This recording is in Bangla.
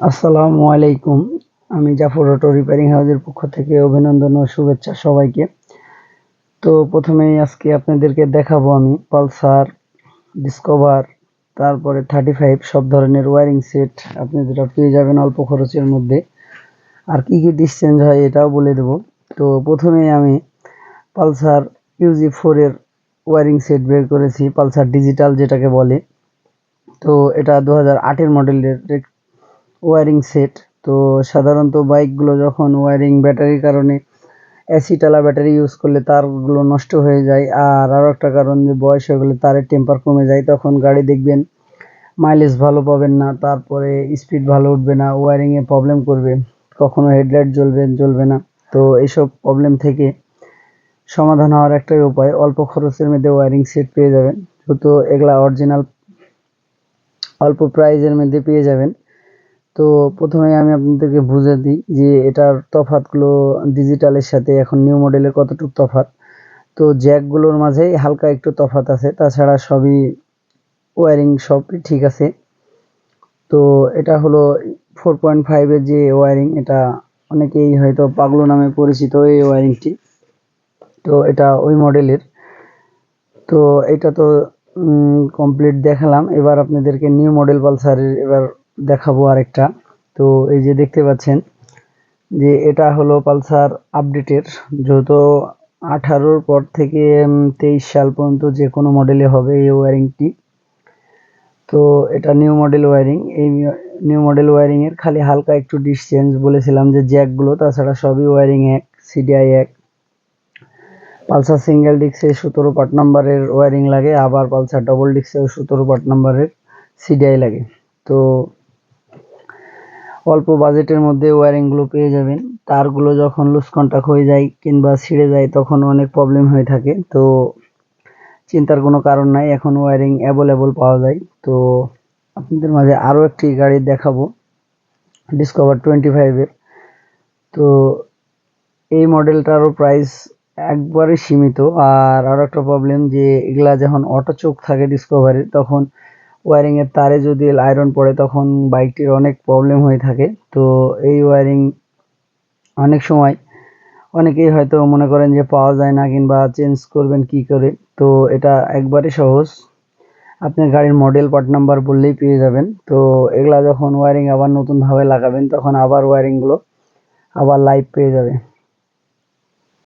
আসসালামু আলাইকুম। আমি জাফর অটো রিপেয়ারিং হাউসের পক্ষ থেকে অভিনন্দন ও শুভেচ্ছা সবাইকে। তো প্রথমেই আজকে আপনাদেরকে দেখাবো আমি পালসার, ডিসকভার, তারপরে থার্টি ফাইভ, সব ধরনের ওয়ারিং সেট আপনি যেটা পেয়ে যাবেন অল্প খরচের মধ্যে। আর কি কি ডিসচেঞ্জ হয় এটাও বলে দেব। তো প্রথমেই আমি পালসার ইউজি ফোরের ওয়ারিং সেট বের করেছি, পালসার ডিজিটাল যেটাকে বলে। তো এটা দু হাজার আটের মডেলের ওয়ারিং সেট তো সাধারণত বাইকগুলো যখন ওয়ারিং ব্যাটারির কারণে অ্যাসিটালা ব্যাটারি ইউজ করলে তারগুলো নষ্ট হয়ে যায়। আর আরও একটা কারণ যে বয়স হয়ে গেলে তারের টেম্পার কমে যায়, তখন গাড়ি দেখবেন মাইলেজ ভালো পাবেন না, তারপরে স্পিড ভালো উঠবে না ওয়ারিংয়ে প্রবলেম করবে, কখনো হেডলাইট জ্বলবে জ্বলবে না। তো এইসব প্রবলেম থেকে সমাধান হওয়ার একটাই উপায়, অল্প খরচের মধ্যে ওয়ারিং সেট পেয়ে যাবেন যেহেতু এগুলা অরিজিনাল অল্প প্রাইজের মধ্যে পেয়ে যাবেন। তো প্রথমে আমি আপনাদেরকে বুঝে দিই যে এটার তফাতগুলো ডিজিটালের সাথে এখন নিউ মডেলের কতটুকু তফাত তো জ্যাকগুলোর মাঝে হালকা একটু তফাত আছে, তাছাড়া সবই ওয়ারিং সবই ঠিক আছে। তো এটা হলো ফোর পয়েন্ট ফাইভের যে ওয়ারিং এটা অনেকেই হয়তো পাগলো নামে পরিচিত এই ওয়ারিংটি তো এটা ওই মডেলের তো এটা তো কমপ্লিট দেখালাম। এবার আপনাদেরকে নিউ মডেল পালসারের এবার দেখাবো আরেকটা। তো এই যে দেখতে পাচ্ছেন যে এটা হলো পালসার আপডেটের, যেহেতু আঠারোর পর থেকে তেইশ সাল পর্যন্ত যে কোনো মডেলে হবে এই ওয়ারিংটি তো এটা নিউ মডেল ওয়ারিং এই নিউ মডেল ওয়ারিংয়ের খালি হালকা একটু ডিসচেঞ্জ বলেছিলাম যে জ্যাকগুলো তাছাড়া সবই ওয়ারিং এক সিডিআই এক। পালসার সিঙ্গেল ডিক্সে সতেরো পার্ট নাম্বারের ওয়ারিং লাগে, আবার পালসার ডবল ডিক্সেও সতেরো পার্ট নাম্বারের সিডিআই লাগে। তো অল্প বাজেটের মধ্যে ওয়ারিংগুলো পেয়ে যাবেন। তারগুলো যখন লুজ কন্ট্যাক্ট হয়ে যায় কিংবা ছিঁড়ে যায়, তখন অনেক প্রবলেম হয়ে থাকে। তো চিন্তার কোনো কারণ নাই, এখন ওয়ারিং অ্যাভেলেবল পাওয়া যায়। তো আপনাদের মাঝে আরও একটি গাড়ি দেখাবো ডিসকভার টোয়েন্টি ফাইভের তো এই মডেলটারও প্রাইস একবারে সীমিত। আর আরও একটা প্রবলেম যে এগুলা যখন অটো চোখ থাকে ডিসকভারির তখন ওয়ারিংয়ের তারে যদি আয়রন পড়ে, তখন বাইকটির অনেক প্রবলেম হয়ে থাকে। তো এই ওয়ারিং অনেক সময় অনেকেই হয়তো মনে করেন যে পাওয়া যায় না কিংবা চেঞ্জ করবেন কি করে? তো এটা একবারে সহজ। আপনি গাড়ির মডেল পার্ট নাম্বার বললেই পেয়ে যাবেন। তো এগুলা যখন ওয়ারিং আবার নতুনভাবে লাগাবেন, তখন আবার ওয়ারিংগুলো আবার লাইভ পেয়ে যাবে।